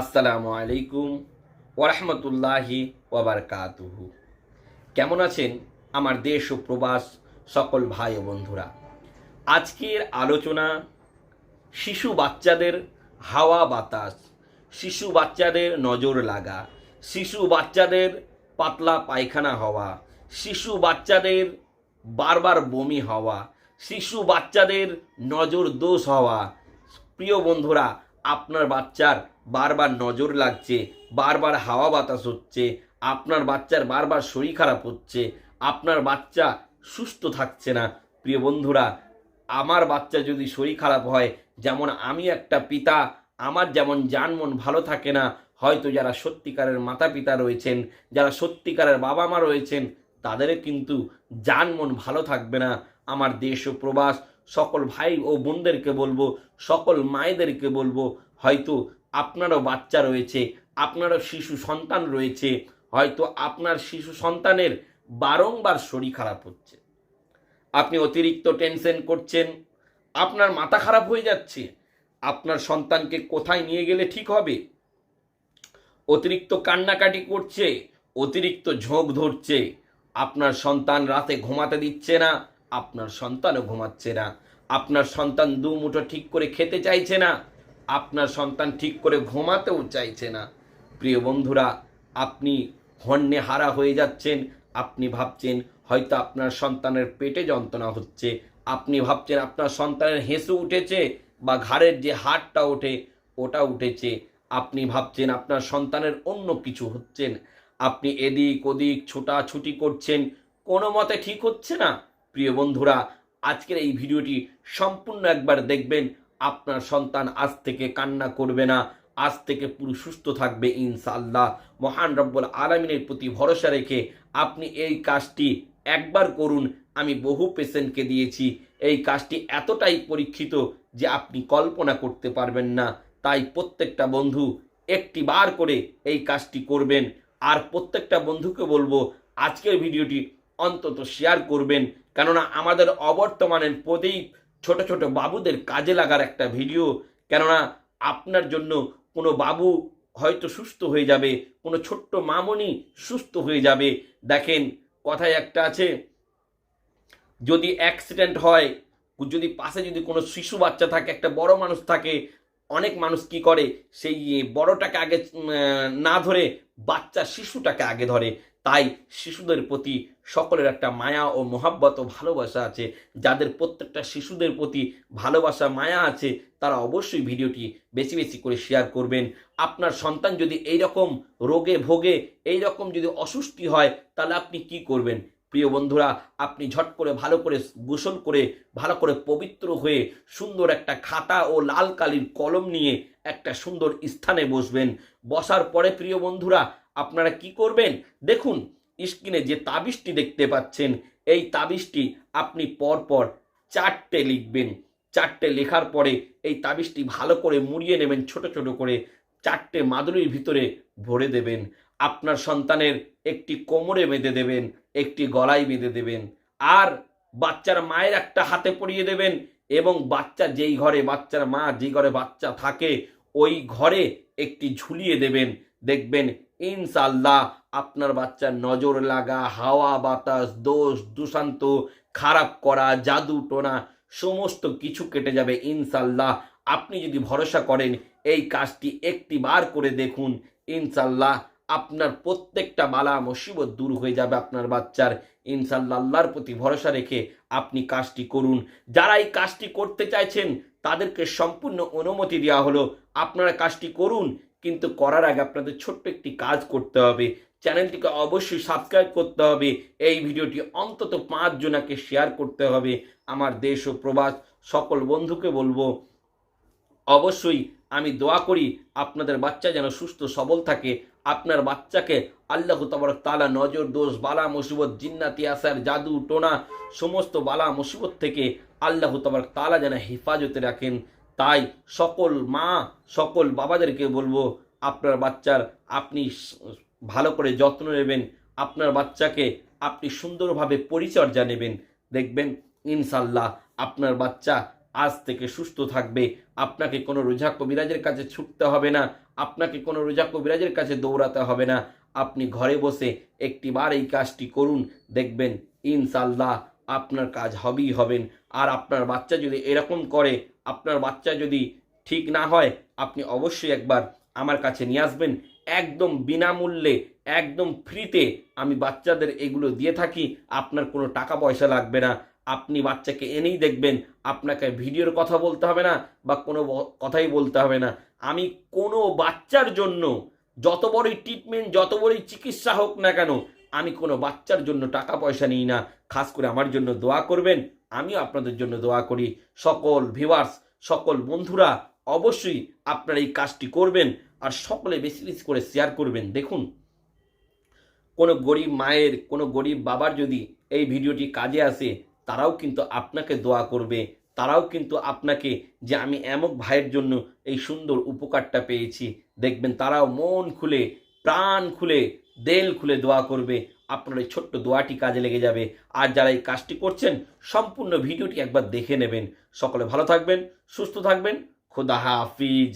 আসসালামু আলাইকুম ওরহমতুল্লাহি ওবরকাতুহু কেমন আছেন আমার দেশ ও প্রবাস সকল ভাই ও বন্ধুরা? আজকের আলোচনা শিশু বাচ্চাদের হাওয়া বাতাস, শিশু বাচ্চাদের নজর লাগা, শিশু বাচ্চাদের পাতলা পায়খানা হওয়া, শিশু বাচ্চাদের বারবার বমি হওয়া, শিশু বাচ্চাদের নজর দোষ হওয়া। প্রিয় বন্ধুরা আপনার বাচ্চার বারবার নজর লাগছে, বারবার হাওয়া বাতাস হচ্ছে, আপনার বাচ্চার বারবার শরীর খারাপ হচ্ছে, আপনার বাচ্চা সুস্থ থাকছে না। প্রিয় বন্ধুরা, আমার বাচ্চা যদি শরীর খারাপ হয়, যেমন আমি একটা পিতা, আমার যেমন জান মন ভালো থাকে না, হয়তো যারা সত্যিকারের মাতা পিতা রয়েছেন, যারা সত্যিকারের বাবা মা রয়েছেন, তাদের কিন্তু জান মন ভালো থাকবে না। আমার দেশ ও প্রবাস সকল ভাই ও বোনদেরকে বলব, সকল মায়েদেরকে বলব, হয়তো আপনারও বাচ্চা রয়েছে, আপনারও শিশু সন্তান রয়েছে, হয়তো আপনার শিশু সন্তানের বারংবার শরীর খারাপ হচ্ছে। আপনি অতিরিক্ত টেনশন করছেন, আপনার মাথা খারাপ হয়ে যাচ্ছে, আপনার সন্তানকে কোথায় নিয়ে গেলে ঠিক হবে? অতিরিক্ত কান্নাকাটি করছে, অতিরিক্ত ঝোঁক ধরছে, আপনার সন্তান রাতে ঘুমাতে দিচ্ছে না আপনার সন্তানও ঘুমাচ্ছে না। আপনার সন্তান দু মুঠো ঠিক করে খেতে চাইছে না। আপনার সন্তান ঠিক করে ঘুমাতেও চাইছে না। প্রিয় বন্ধুরা, আপনি হন্যে হারা হয়ে যাচ্ছেন। আপনি ভাবছেন, হয়তো আপনার সন্তানের পেটে যন্ত্রণা হচ্ছে। আপনি ভাবছেন, আপনার সন্তানের হেসু উঠেছে বা ঘাড়ের যে হাড়টা ওঠে, ওটা উঠেছে। আপনি ভাবছেন, আপনার সন্তানের অন্য কিছু হচ্ছেন আপনি এদিক ওদিক ছোটাছুটি করছেন। কোনো মতে ঠিক হচ্ছে না। প্রিয় বন্ধুরা, আজকের এই ভিডিওটি সম্পূর্ণ একবার দেখবেন। আপনার সন্তান আজ থেকে কান্না করবে না, আজ থেকে পুরো সুস্থ থাকবে ইনশাআল্লাহ। মহান রব্বুল আলমিনের প্রতি ভরসা রেখে আপনি এই কাজটি একবার করুন। আমি বহু পেশেন্টকে দিয়েছি, এই কাজটি এতটাই পরীক্ষিত যে আপনি কল্পনা করতে পারবেন না। তাই প্রত্যেকটা বন্ধু একটি বার করে এই কাজটি করবেন। আর প্রত্যেকটা বন্ধুকে বলব, আজকের ভিডিওটি অন্তত শেয়ার করবেন। কেননা আমাদের অবর্তমানের প্রদীপ ছোট ছোট বাবুদের কাজে লাগার একটা ভিডিও কেননা আপনার জন্য কোনো বাবু হয়তো সুস্থ হয়ে যাবে, কোনো ছোট্ট মামনি সুস্থ হয়ে যাবে। দেখেন, কথায় একটা আছে, যদি অ্যাক্সিডেন্ট হয়, যদি পাশে যদি কোনো শিশু বাচ্চা থাকে, একটা বড় মানুষ থাকে, অনেক মানুষ কি করে? সেই বড়টাকে আগে না ধরে বাচ্চা শিশুটাকে আগে ধরে। তাই শিশুদের প্রতি সকলের একটা মায়া ও মহাব্বত ও ভালোবাসা আছে। যাদের প্রত্যেকটা শিশুদের প্রতি ভালোবাসা, মায়া আছে, তারা অবশ্যই ভিডিওটি বেশি বেশি করে শেয়ার করবেন। আপনার সন্তান যদি এই রকম রোগে ভোগে এই রকম যদি অসুস্থি হয়, তাহলে আপনি কি করবেন? প্রিয় বন্ধুরা, আপনি ঝট করে ভালো করে গোসল করে, ভালো করে পবিত্র হয়ে সুন্দর একটা খাতা ও লাল কালির কলম নিয়ে একটা সুন্দর স্থানে বসবেন। বসার পরে প্রিয় বন্ধুরা আপনারা কি করবেন? দেখুন, স্ক্রিনে যে তাবিজটি দেখতে পাচ্ছেন, এই তাবিজটি আপনি পরপর চারটে লিখবেন। চারটে লেখার পরে এই তাবিজটি ভালো করে মুড়িয়ে নেবেন, ছোট ছোট করে চারটে মাদুরির ভিতরে ভরে দেবেন। আপনার সন্তানের একটি কোমরে বেঁধে দেবেন, একটি গলায় বেঁধে দেবেন। আর বাচ্চার মায়ের একটা হাতে পরিয়ে দেবেন এবং বাচ্চা যেই ঘরে, বাচ্চার মা যেই ঘরে বাচ্চা থাকে, ওই ঘরে একটি ঝুলিয়ে দেবেন। দেখবেন ইনশাল্লাহ আপনার বাচ্চার নজর লাগা, হাওয়া, বাতাস, দোষ দুশান্ত খারাপ করা, জাদু টোনা, সমস্ত কিছু কেটে যাবে ইনশাল্লাহ আপনি যদি ভরসা করেন, এই কাজটি একটি বার করে দেখুন ইনশাল্লাহ আপনার প্রত্যেকটা বালা মুসিবত দূর হয়ে যাবে আপনার বাচ্চার। ইনশাল্লাহ আল্লাহর প্রতি ভরসা রেখে আপনি কাজটি করুন। যারা এই কাজটি করতে চাইছেন, তাদেরকে সম্পূর্ণ অনুমতি দেওয়া হলো। আপনারা কাজটি করুন কিন্তু করার আগে আপনাদের ছোট্ট একটি কাজ করতে হবে। চ্যানেলটিকে অবশ্যই সাবস্ক্রাইব করতে হবে। এই ভিডিওটি অন্তত পাঁচ জনাকে শেয়ার করতে হবে। আমার দেশ ও প্রবাস, সকল বন্ধুকে বলব, অবশ্যই আমি দোয়া করি আপনাদের বাচ্চা যেন সুস্থ, সবল থাকে। আপনার বাচ্চাকে আল্লাহ তবরক তালা নজর, দোষ, বালা, মুসিবত, জিন্নাতি আসার জাদু, টোনা, সমস্ত বালা, মুসিবত থেকে আল্লাহ তবরক তালা যেন হেফাজতে রাখেন। তাই সকল মা, সকল বাবাদেরকে বলব, আপনার বাচ্চার আপনি ভালো করে যত্ন নেবেন। আপনার বাচ্চাকে আপনি সুন্দরভাবে পরিচর্যা নেবেন। দেখবেন ইনশাল্লাহ আপনার বাচ্চা আজ থেকে সুস্থ থাকবে। আপনাকে কোনো রোজা কবিরাজের কাছে ছুটতে হবে না। আপনাকে কোনো রোজা কবিরাজের কাছে দৌড়াতে হবে না। আপনি ঘরে বসে একটিবার এই কাজটি করুন। দেখবেন ইনশাল্লাহ আপনার কাজ হবেই হবেন। আর আপনার বাচ্চা যদি এরকম করে আপনার বাচ্চা যদি ঠিক না হয়, আপনি অবশ্যই একবার আমার কাছে নিয়ে আসবেন। একদম বিনামূল্যে, একদম ফ্রিতে আমি বাচ্চাদের এগুলো দিয়ে থাকি। আপনার কোনো টাকা পয়সা লাগবে না। আপনি বাচ্চাকে এনেই দেখবেন। আপনাকে ভিডিওর কথা বলতে হবে না বা কোনো কথাই বলতে হবে না। আমি কোনো বাচ্চার জন্য যত বড়ই ট্রিটমেন্ট যত বড়ই চিকিৎসা হোক না কেন, আমি কোনো বাচ্চার জন্য টাকা পয়সা নিই না। খাস করে আমার জন্য দোয়া করবেন। আমিও আপনাদের জন্য দোয়া করি। সকল ভিউয়ার্স সকল বন্ধুরা অবশ্যই আপনারা এই কাজটি করবেন আর সকলে বেশি বেশি করে শেয়ার করবেন। দেখুন, কোনো গরিব মায়ের, কোনো গরিব বাবার যদি এই ভিডিওটি কাজে আসে, তারাও কিন্তু আপনাকে দোয়া করবে। তারাও কিন্তু আপনাকে যে আমি এমক ভাইয়ের জন্য এই সুন্দর উপকারটা পেয়েছি, দেখবেন তারাও মন খুলে, প্রাণ খুলে দেল খুলে দোয়া করবে, আপনার এই ছোট্ট দোয়াটি কাজে লেগে যাবে। আর যারা এই কাজটি করছেন, সম্পূর্ণ ভিডিওটি একবার দেখে নেবেন। সকলে ভালো থাকবেন, সুস্থ থাকবেন। খোদা হাফিজ।